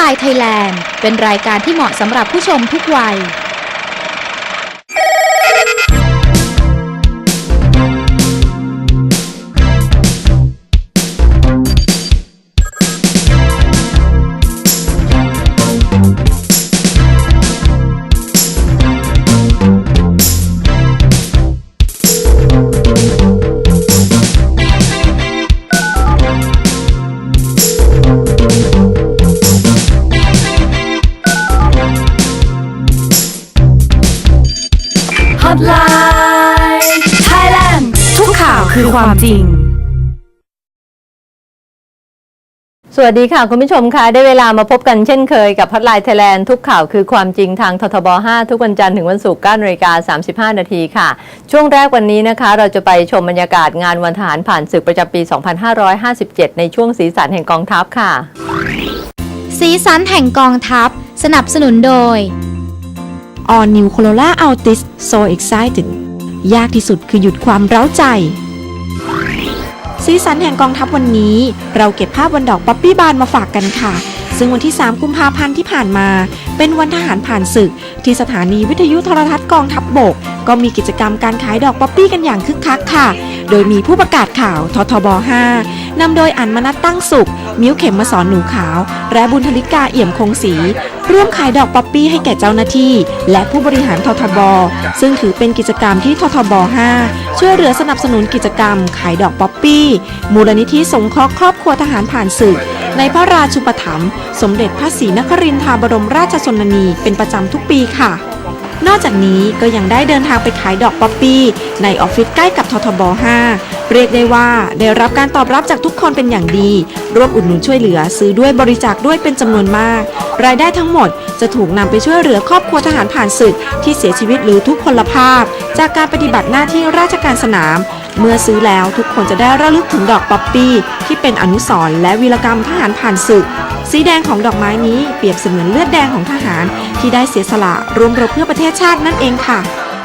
ลน์ไทยแลนด์ เป็นรายการที่เหมาะสำหรับผู้ชมทุกวัย คือความจริง สวัสดีค่ะคุณผู้ชมค่ะได้เวลามาพบกันเช่นเคยกับพัดไลน์ไทยแลนด์ทุกข่าวคือความจริงทางททบ 5 ทุกวันจันทร์ถึงวันศุกร์9นาฬิกา35 นาทีค่ะ ช่วงแรกวันนี้นะคะ เราจะไปชมบรรยากาศงานวันทหารผ่านศึกประจำปี 2557 ในช่วงสีสันแห่งกองทัพค่ะ สีสันแห่งกองทัพ สนับสนุนโดย All New Corolla Altis so excited ยากที่สุดคือหยุดความเร้าใจ สีสันแห่งกองทัพวันนี้ เราเก็บภาพวันดอกป๊อปปี้บานมาฝากกันค่ะ ซึ่งวันที่ 3 กุมภาพันธ์ที่ผ่านมา เป็นวันทหารผ่านศึก ที่สถานีวิทยุโทรทัศน์กองทัพบบก ก็มีกิจกรรมการขายดอกป๊อปปี้กันอย่างคึกคักค่ะ โดยมีผู้ประกาศข่าวททบ 5นำโดยอันมนัตตั้งสุข มิ้วเข็มมาสอนหนูขาว และบุญธลิกาเอี่ยมคงศรีร่วมขายดอกป๊อปปี้ให้แก่เจ้าหน้าที่ และผู้บริหารททบ ซึ่งถือเป็นกิจกรรมที่ททบ 5 ช่วยเหลือสนับสนุนกิจกรรม ขายดอกป๊อปปี้ มูลนิธิสงเคราะห์ครอบครัวทหารผ่านศึก ในพระราชุปถัมภ์สมเด็จพระศรีนครินทราบรมราชชนนี เป็นประจำทุกปีค่ะนอกจากนี้ก็ยังได้เดินทางไปขายดอกป๊อปปี้ในออฟฟิศใกล้กับททบ 5 เรียกได้ว่าได้รับการตอบรับจากทุกคนเป็นอย่างดี ร่วมอุดหนุนช่วยเหลือ ซื้อด้วยบริจาคด้วยเป็นจำนวนมาก รายได้ทั้งหมดจะถูกนำไปช่วยเหลือครอบครัวทหารผ่านศึก ที่เสียชีวิตหรือทุกพลภาพ จากการปฏิบัติหน้าที่ราชการสนาม เมื่อซื้อแล้วทุกคนจะได้ระลึกถึงดอกป๊อปปี้ ที่เป็นอนุสรณ์และวีรกรรมทหารผ่านศึก สีแดงของดอกไม้นี้เปรียบเสมือนเลือดแดงของทหาร ที่ได้เสียสละรวมรบเพื่อประเทศชาตินั่นเองค่ะ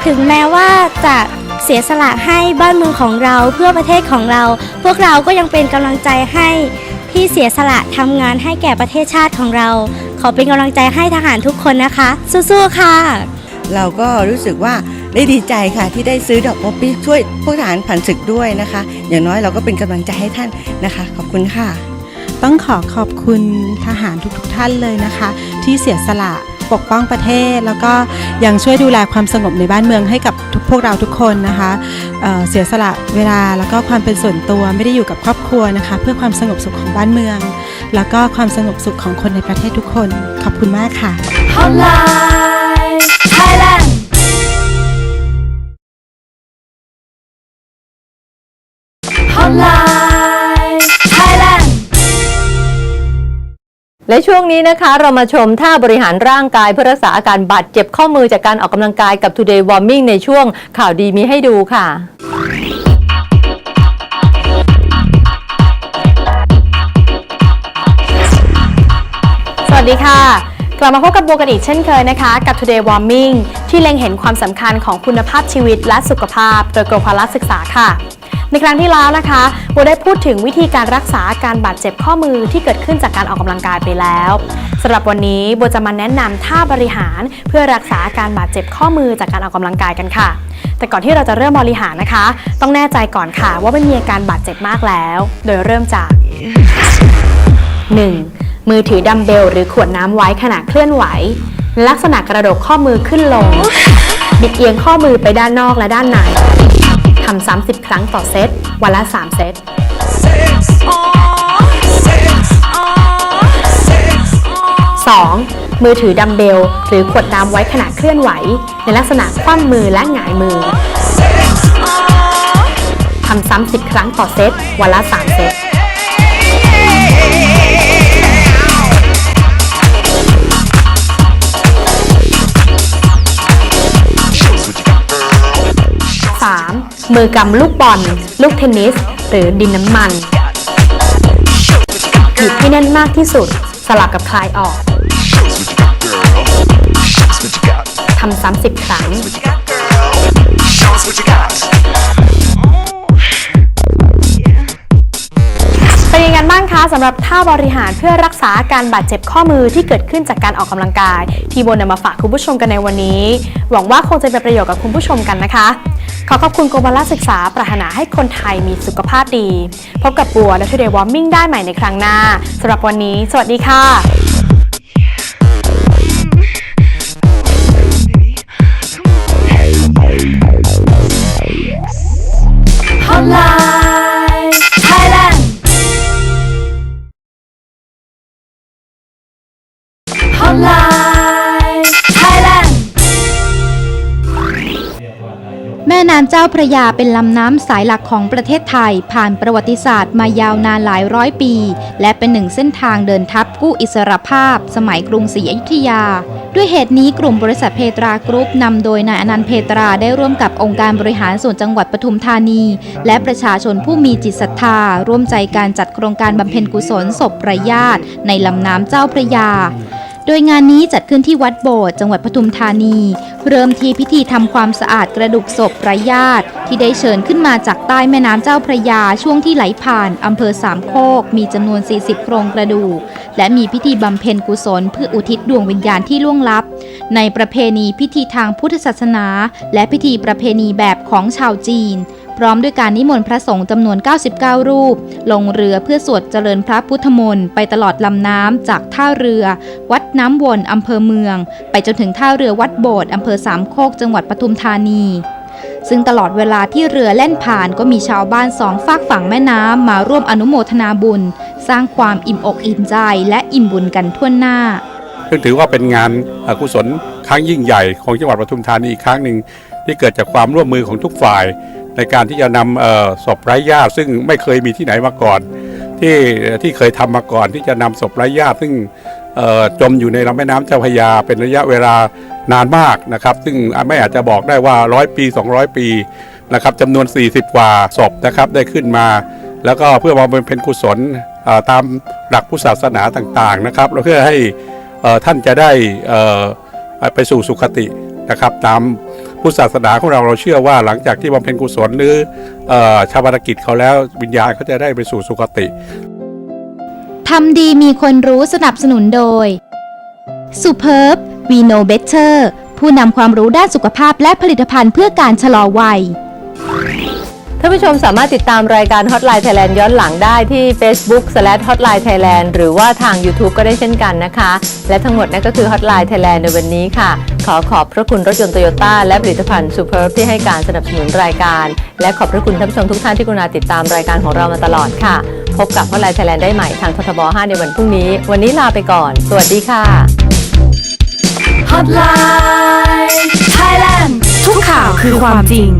ถึงแม้ว่าจะ เสียสละให้บ้านเมืองของเราเพื่อประเทศของเรา พวกเราก็ยังเป็นกำลังใจให้ที่เสียสละทำงานให้แก่ประเทศชาติของเรา ขอเป็นกำลังใจให้ทหารทุกคนนะคะ สู้ๆค่ะ เราก็รู้สึกว่าได้ดีใจค่ะ ที่ได้ซื้อดอกป๊อปปี้ช่วยพวกทหารผ่านศึกด้วยนะคะ อย่างน้อยเราก็เป็นกำลังใจให้ท่านนะคะ ขอบคุณค่ะ ต้องขอขอบคุณทหารทุกๆทท่านเลยนะคะ ที่เสียสละ ปกป้องประเทศ แล้วก็ยังช่วยดูแลความสงบในบ้านเมืองให้กับทุกพวกเราทุกคนนะคะเเสียสละเวลาแล้วก็ความเป็นส่วนตัวไม่ได้อยู่กับครอบครัวนะคะ เพื่อความสงบสุขของบ้านเมือง แล้วก็ความสงบสุขของคนในประเทศทุกคน ขอบคุณมากค่ะ และช่วงนี้นะคะเรามาชมท่าบริหารร่างกายเพื่อรักษาอาการบาดเจ็บข้อมือจากการออกกำลังกายกับ Today Warming ในช่วงข่าวดีมีให้ดูค่ะสวัสดีค่ะ กลับมาพบกับโบกันอีกเช่นเคยนะคะ กับ Today Warming ที่เล็งเห็นความสำคัญของคุณภาพชีวิตและสุขภาพ โดยกรมพลศึกษาค่ะ ในครั้งที่แล้วนะคะโบได้พูดถึงวิธีการรักษาอาการบาดเจ็บข้อมือที่เกิดขึ้นจากการออกกำลังกายไปแล้วสำหรับวันนี้โบจะมาแนะนำท่าบริหาร เพื่อรักษาอาการบาดเจ็บข้อมือจากการออกกำลังกายกันค่ะ แต่ก่อนที่เราจะเริ่มบริหารนะคะ ต้องแน่ใจก่อนค่ะ ว่าไม่มีอาการบาดเจ็บมากแล้ว โดยเริ่มจาก 1. มือถือดัมเบลหรือขวดน้ำไว้ขณะเคลื่อนไหว ลักษณะกระดกข้อมือขึ้นลง บิดเอียงข้อมือไปด้านนอกและด้านใน ทำ30 ครั้งต่อเซต วันละ 3 เซต 2. มือถือดัมเบล หรือขวดน้ำไว้ขณะเคลื่อนไหว ในลักษณะคว่ำมือและหงายมือทำซ้ำ10 ครั้งต่อเซต วันละ 3 เซต มือกำลูกบอล ลูกเทนนิส หรือดินน้ำมัน หยิบให้แน่นมากที่สุด สลับกับคลายออก ทำซ้ำสิบครั้ง เป็นยังไงบ้างคะสำหรับท่าบริหารเพื่อรักษาอาการบาดเจ็บข้อมือที่เกิดขึ้นจากการออกกำลังกาย ที่โบนำมาฝากคุณผู้ชมกันในวันนี้ หวังว่าคงจะเป็นประโยชน์กับคุณผู้ชมกันนะคะ ขอขอบคุณกรมพลศึกษาปรารถนาให้คนไทยมีสุขภาพดี พบกับบัวและทูเดย์วอร์มิ่งได้ใหม่ในครั้งหน้าสำหรับวันนี้ สวัสดีค่ะ ม่น้ำเจ้าพระยาเป็นลำน้ำสายหลักของประเทศไทย ผ่านประวัติศาสตร์มายาวนานหลายร้อยปี และเป็นหนึ่งเส้นทางเดินทัพกู้อิสรภาพ สมัยกรุงศรีอยุธยา ด้วยเหตุนี้กลุ่มบริษัทเพตรากรุ๊ปนำโดยนายอนันต์เพตราได้ร่วมกับองค์การบริหารส่วนจังหวัดปทุมธานี และประชาชนผู้มีจิตศรัทธา ร่วมใจการจัดโครงการบำเพ็ญกุศลศพไร้ญาติในลำน้ำเจ้าพระยา โดยงานนี้จัดขึ้นที่วัดโบสถ์จังหวัดปทุมธานี เริ่มที่พิธีทำความสะอาดกระดูกศพไร้ญาติ ที่ได้เชิญขึ้นมาจากใต้แม่น้ำเจ้าพระยาช่วงที่ไหลผ่านอำเภอสามโคก มีจำนวน 40 โครงกระดูก และมีพิธีบำเพ็ญกุศลเพื่ออุทิศดวงวิญญาณที่ล่วงลับ ในประเพณีพิธีทางพุทธศาสนา และพิธีประเพณีแบบของชาวจีน พร้อมด้วยการนิมนต์พระสงฆ์จำนวน 99 รูป ลงเรือเพื่อสวดเจริญพระพุทธมนต์ไปตลอดลำน้ำจากท่าเรือ วัดน้ำวนอำเภอเมือง ไปจนถึงท่าเรือวัดโบสถ์อำเภอสามโคกจังหวัดปทุมธานีซึ่งตลอดเวลาที่เรือแล่นผ่านก็มีชาวบ้านสองฝากฝั่งแม่น้ำมาร่วมอนุโมทนาบุญ สร้างความอิ่มอกอิ่มใจและอิ่มบุญกันทั่วหน้า ซึ่งถือว่าเป็นงานอกุศลครั้งยิ่งใหญ่ของจังหวัดปทุมธานีอีกครั้งหนึ่งที่เกิดจากความร่วมมือของทุกฝ่าย ในการที่จะนำศพไร้ญาติซึ่งไม่เคยมีที่ไหนมาก่อน ที่ที่เคยทำมาก่อนที่จะนำศพไร้ญาติซึ่งจมอยู่ในลำแม่น้ำเจ้าพยา เป็นระยะเวลานานมากนะครับ ซึ่งไม่อาจจะบอกได้ว่าร้อยปี 200 ปีนะครับจำนวน 40 กว่าศพนะครับได้ขึ้นมา แล้วก็เพื่อมาเป็นกุศลตามหลักพุทธศาสนาต่างๆนะครับเพื่อให้ท่านจะได้ไปสู่สุคตินะครับตาม พุทธศาสนาของเราเราเชื่อว่าหลังจากที่บำเพ็ญกุศลหรืออชาปนกิจเขาแล้ววิญญาณเขาจะได้ไปสู่สุคติทำดีมีคนรู้สนับสนุนโดย Superb We Know Better ผู้นำความรู้ด้านสุขภาพและผลิตภัณฑ์เพื่อการชะลอวัย ท่านผู้ชมสามารถติดตามรายการ Hotline Thailand ย้อนหลังได้ที่ Facebook Hotline Thailand หรือว่าทาง YouTube ก็ได้เช่นกันนะคะ และทั้งหมดนั่นก็คือ Hotline Thailand ในวันนี้ค่ะ ขอขอบพระคุณรถยนต์โตโยต้าและผลิตภัณฑ์ Superb ที่ให้การสนับสนุนรายการ และขอบพระคุณท่านผู้ชมทุกท่านที่กรุณาติดตามรายการของเรามาตลอดค่ะ พบกับ Hotline Thailand ได้ใหม่ทางททบ 5 ในวันพรุ่งนี้ วันนี้ลาไปก่อน สวัสดีค่ะ Hotline Thailand ทุกข่าวคือความจริง